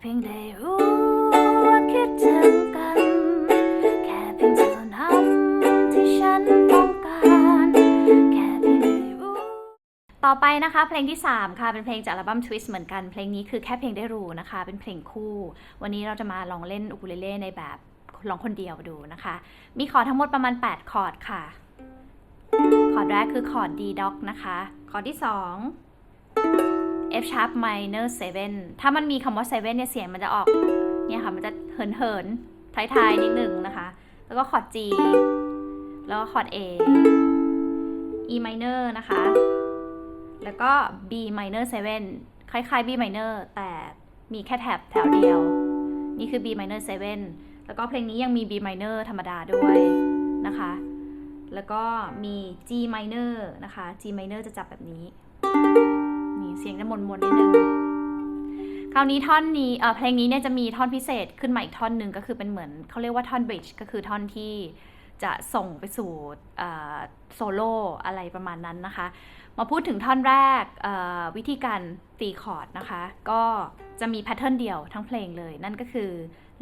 เพียงได้รู้ว่าคิดถึงกัน แค่เพียงเท่านั้นที่ฉันต้องการ แค่เพียงได้รู้ต่อไปนะคะ เพลงที่ 3 ค่ะ เป็นเพลงจากอัลบั้ม Twist เหมือนกัน เพลงนี้คือแค่เพลงได้รู้นะคะ เป็นเพลงคู่ วันนี้เราจะมาลองเล่นอูคูเลเล่ในแบบลองคนเดียวดูนะคะ มีคอร์ดทั้งหมดประมาณ 8 คอร์ดค่ะ คอร์ดแรกคือคอร์ด D dog นะคะ คอร์ดที่ 2 F sharp minor 7 ถ้ามันมีคำว่า 7 เนี่ยเสียงมันจะออก เนี่ยค่ะ มันจะเหินเหินท้ายๆนิดหนึ่งนะคะ แล้วก็คอร์ด G แล้วก็คอร์ด A E minor นะคะ แล้วก็ B minor 7 คล้ายๆ B minor แต่มีแค่แถบแถวเดียว นี่คือ B minor 7 แล้วก็เพลงนี้ยังมี B minor ธรรมดาด้วยนะคะ แล้วก็มี G minor นะคะ G minor จะจับแบบนี้ จะมนๆนิดนึงคราวนี้ท่อนนี้เออเพลงนี้เนี่ยจะมีท่อนพิเศษขึ้นมาอีกท่อนหนึ่งก็คือเป็นเหมือนเขาเรียกว่าท่อน bridge ก็คือท่อนที่จะส่งไปสู่โซโล่อะไรประมาณนั้นนะคะ มาพูดถึงท่อนแรกวิธีการตีคอร์ดนะคะ ก็จะมีแพทเทิร์นเดียวทั้งเพลงเลย นั่นก็คือ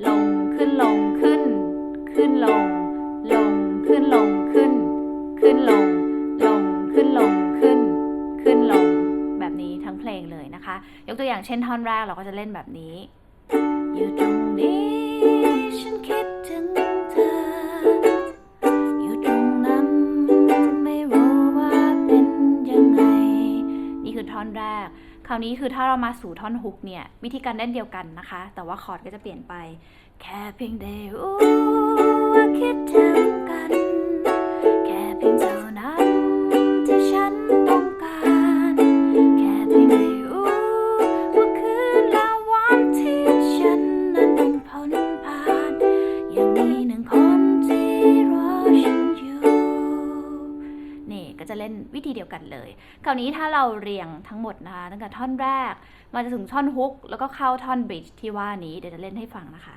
ลงขึ้นลง ยกตัวอย่างเช่นท่อนแรกเราก็จะเล่นแบบนี้ อยู่ตรงนี้ฉันคิดถึงเธอ อยู่ตรงนั้นไม่รู้ว่าเป็นยังไง นี่คือท่อนแรก คราวนี้คือถ้าเรามาสู่ท่อนฮุกเนี่ย วิธีการเล่นเดียวกันนะคะ แต่ว่าคอร์ดก็จะเปลี่ยนไป แค่เพียงได้รู้ว่าคิดถึงกัน แค่เพียงเท่า ก็จะเล่นวิธีเดียวกันเลย คราวนี้ถ้าเราเรียงทั้งหมดนะคะตั้งแต่ท่อนแรกมาจะถึงท่อนฮุก แล้วก็เข้าท่อนบริดจ์ที่ว่านี้เดี๋ยวจะเล่นให้ฟังนะคะ